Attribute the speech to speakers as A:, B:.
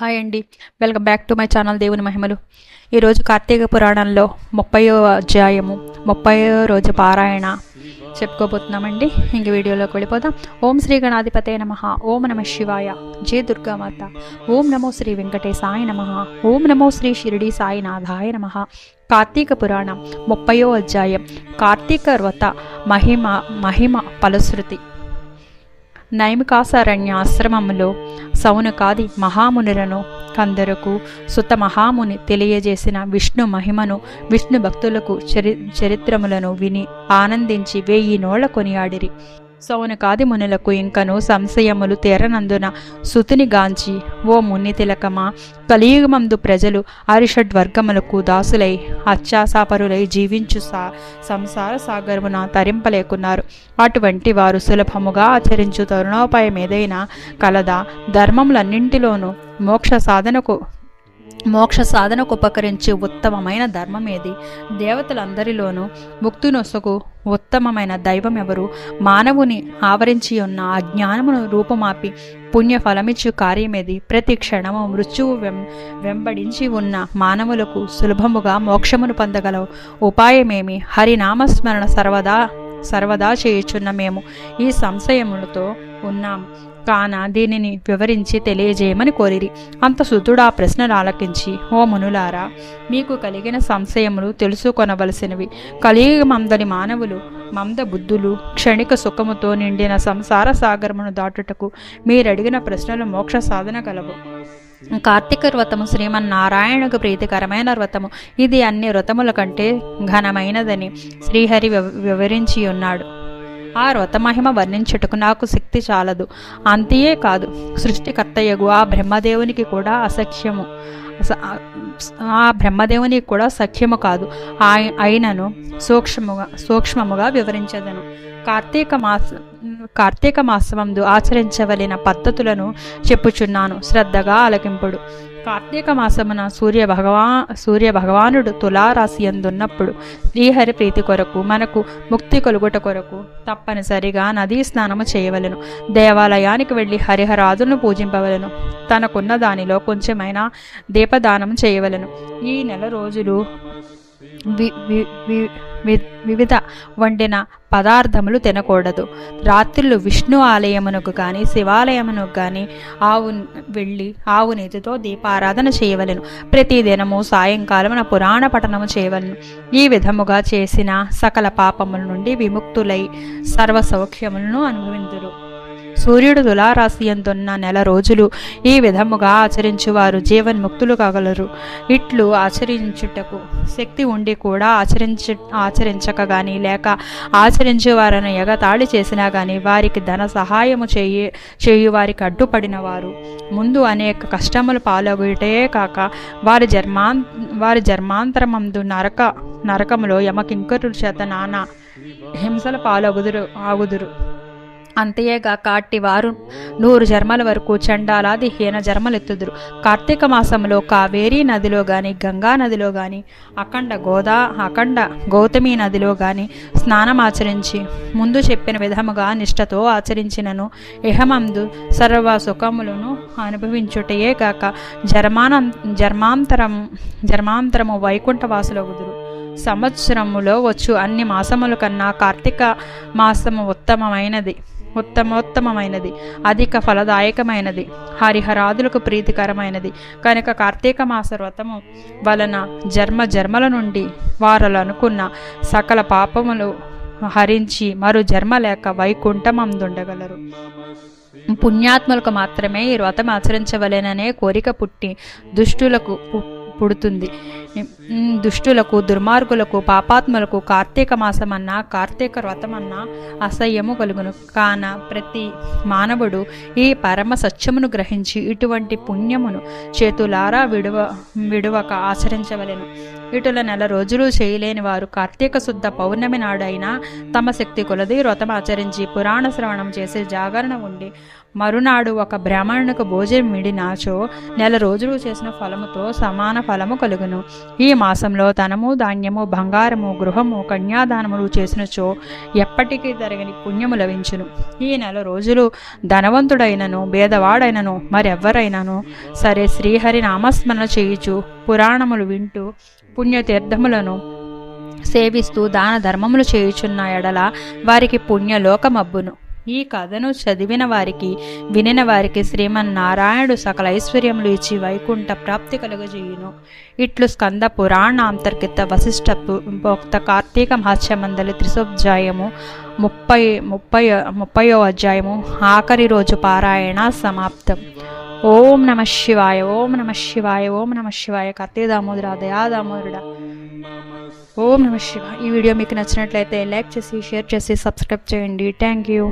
A: Hi అండి. Welcome back to my channel దేవుని మహిమలు ఈరోజు కార్తీక పురాణంలో ముప్పయో అధ్యాయము ముప్పయో రోజు పారాయణ చెప్పుకోబోతున్నామండి. ఇంక వీడియోలోకి వెళ్ళిపోదాం. ఓం శ్రీ గణాధిపతే నమ. ఓం నమ శివాయ. జే దుర్గామాత. ఓం నమో శ్రీ వెంకటేశాయ నమ. ఓం నమో శ్రీ షిరిడి సాయినాథాయ నమ. కార్తీక పురాణం ముప్పయో అధ్యాయం. కార్తీక వ్రత మహిమ మహిమ ఫలశ్రుతి. నైమికాసారణ్య ఆశ్రమములో సౌనకాది మహామునులను కందరకు సుత మహాముని తెలియజేసిన విష్ణు మహిమను విష్ణు భక్తులకు చరి చరిత్రములను విని ఆనందించి వెయ్యి నోళ్ళ కొనియాడిరి. సౌనకాది మునులకు ఇంకను సంశయములు తీరనందున సుతిని గాంచి ఓ ముని తిలకమా కలియుగమందు ప్రజలు అరిషడ్వర్గములకు దాసులై అత్యాసాపరులై జీవించు సా సంసార సాగరమున తరింపలేకున్నారు. అటువంటి వారు సులభముగా ఆచరించు తరుణోపాయం ఏదైనా కలదా ధర్మములన్నింటిలోనూ మోక్ష సాధనకు మోక్ష సాధనకు ఉపకరించే ఉత్తమమైన ధర్మం ఏది? దేవతలందరిలోనూ ముక్తినొసగు ఉత్తమమైన దైవం ఎవరు మానవుని ఆవరించి ఉన్న ఆ జ్ఞానమును రూపమాపి పుణ్యఫలమిచ్చు కార్యమేది? ప్రతి క్షణము మృత్యువు వెం వెంబడించి ఉన్న మానవులకు సులభముగా మోక్షమును పొందగల ఉపాయమేమి? హరినామస్మరణ సర్వదా సర్వదా చేయుచున్న మేము ఈ సంశయములతో ఉన్నాం. కాన దీనిని వివరించి తెలియజేయమని కోరిరి. అంత సుతుడు ఆ ప్రశ్నలు ఆలకించి ఓ మునులారా మీకు కలిగిన సంశయములు తెలుసుకొనవలసినవి. కలియుగమందని మానవులు మంద బుద్ధులు క్షణిక సుఖముతో నిండిన సంసార సాగరమును దాటుటకు మీరడిగిన ప్రశ్నలు మోక్ష సాధన గలవు కార్తీక వ్రతము శ్రీమన్నారాయణకు ప్రీతికరమైన వ్రతము. ఇది అన్ని వ్రతముల కంటే ఘనమైనదని శ్రీహరి వివరించి ఉన్నాడు ఆ వ్రతమహిమ వర్ణించుటకు నాకు శక్తి చాలదు. అంతయే కాదు సృష్టికర్తయగు ఆ బ్రహ్మదేవునికి కూడా అసఖ్యము. ఆ బ్రహ్మదేవునికి కూడా సఖ్యము కాదు. ఆయనను సూక్ష్మముగా సూక్ష్మముగా వివరించదను. కార్తీక మాస కార్తీక మాసమందు ఆచరించవలసిన పద్ధతులను చెప్పుచున్నాను. శ్రద్ధగా ఆలకింపుడు. కార్తీక మాసమున సూర్య భగవా సూర్య భగవానుడు తులారాశి ఎందున్నప్పుడు శ్రీహరి ప్రీతి కొరకు మనకు ముక్తి కలుగుట కొరకు తప్పనిసరిగా నదీ స్నానము చేయవలెను. దేవాలయానికి వెళ్ళి హరిహరాదులను పూజింపవలెను. తనకున్న దానిలో కొంచెమైనా దీపదానం చేయవలెను. ఈ నెల రోజులు వివిధ వండిన పదార్థములు తినకూడదు. రాత్రులు విష్ణు ఆలయమునకు కానీ శివాలయమునకు కానీ ఆవు వెళ్ళి ఆవు నేతితో దీపారాధన చేయవలెను. ప్రతిదినము సాయంకాలమున పురాణ పఠనము చేయవలెను. ఈ విధముగా చేసిన సకల పాపముల నుండి విముక్తులై సర్వ సౌఖ్యములను అనుభవిందురు. సూర్యుడు తులారాశి ఎందున్న నెల రోజులు ఈ విధముగా ఆచరించువారు. జీవన్ముక్తులు కాగలరు. ఇట్లు ఆచరించుటకు శక్తి ఉండి కూడా ఆచరించ ఆచరించక గాని లేక ఆచరించేవారను ఎగతాళి చేసినా గాని వారికి ధన సహాయము చేయి చేయు వారికి అడ్డుపడిన వారు ముందు అనేక కష్టములు పాలగుటే కాక వారి జన్మాన్ వారి జన్మాంతరమందు నరక నరకములో యమకింకరుల చేత నానా హింసల పాలగుదురు ఆగుదురు. అంతేగాక అట్టి వారు నూరు జన్మల వరకు చండాలాది హీన జన్మలెత్తుదురు. కార్తీక మాసంలో కావేరీ నదిలో గాని గంగా నదిలో గాని అఖండ గోదా అఖండ గౌతమి నదిలో గాని స్నానమాచరించి ముందు చెప్పిన విధముగా నిష్ఠతో ఆచరించినను ఇహమందు సర్వ సుఖములను అనుభవించుటయే కాక జర్మానం జర్మాంతరం జర్మాంతరము వైకుంఠవాసులగుదురు. సంవత్సరములో వచ్చు అన్ని మాసముల కన్నా కార్తీక మాసము ఉత్తమమైనది. ఉత్తమోత్తమమైనది అధిక ఫలదాయకమైనది హరిహరాదులకు ప్రీతికరమైనది. కనుక కార్తీక మాస వ్రతము వలన జన్మ జన్మల నుండి వారలు అనుకున్న సకల పాపములు హరించి మరు జన్మ లేక వైకుంఠమందుండగలరు. పుణ్యాత్ములకు మాత్రమే ఈ వ్రతం ఆచరించవలెననే కోరిక పుట్టి దుష్టులకు పు- పుడుతుంది. దుష్టులకు దుర్మార్గులకు పాపాత్ములకు కార్తీక మాసమన్నా కార్తీక వ్రతమన్నా అసహ్యము కలుగును. కాన ప్రతి మానవుడు ఈ పరమ సత్యమును గ్రహించి ఇటువంటి పుణ్యమును చేతులారా విడువ విడువక ఆచరించవలెను. ఇటుల నెల రోజులు చేయలేని వారు కార్తీక శుద్ధ పౌర్ణమి నాడైనా తమ శక్తి కొలది వ్రతం ఆచరించి పురాణ శ్రవణం చేసి జాగరణ ఉండి మరునాడు ఒక బ్రాహ్మణునికి భోజనం మిడినాచో నెల రోజులు చేసిన ఫలముతో సమాన ఫలము కలుగును. ఈ మాసంలో ధనము ధాన్యము బంగారము గృహము కన్యాదానములు చేసినచో ఎప్పటికీ జరగని పుణ్యము లభించును. ఈ నెల రోజులు ధనవంతుడైనను భేదవాడైనను మరెవ్వరైనను సరే శ్రీహరి నామస్మరణ చేయుచు పురాణములు వింటూ పుణ్యతీర్థములను సేవిస్తూ దాన ధర్మములు చేయుచున్న ఎడల వారికి పుణ్యలోకమబ్బును. ఈ కథను చదివిన వారికి వినిన వారికి శ్రీమన్నారాయణుడు సకల ఐశ్వర్యములు ఇచ్చి వైకుంఠ ప్రాప్తి కలుగజేయును. ఇట్లు స్కంద పురాణాంతర్గత వశిష్ఠ పు- భోక్త కార్తీక మహాస్యమందలి త్రిశోధ్యాయము ముప్పై ముప్పై ముప్పయో అధ్యాయము ఆఖరి రోజు పారాయణ సమాప్తం. ఓం నమ శివాయ ఓం నమ శివాయ ఓం నమ శివాయ కత్తి దామోదరా దయా దామోదరుడా ఓం నమ శివాయ. ఈ వీడియో మీకు నచ్చినట్లయితే లైక్ చేసి షేర్ చేసి సబ్స్క్రైబ్ చేయండి. Thank you.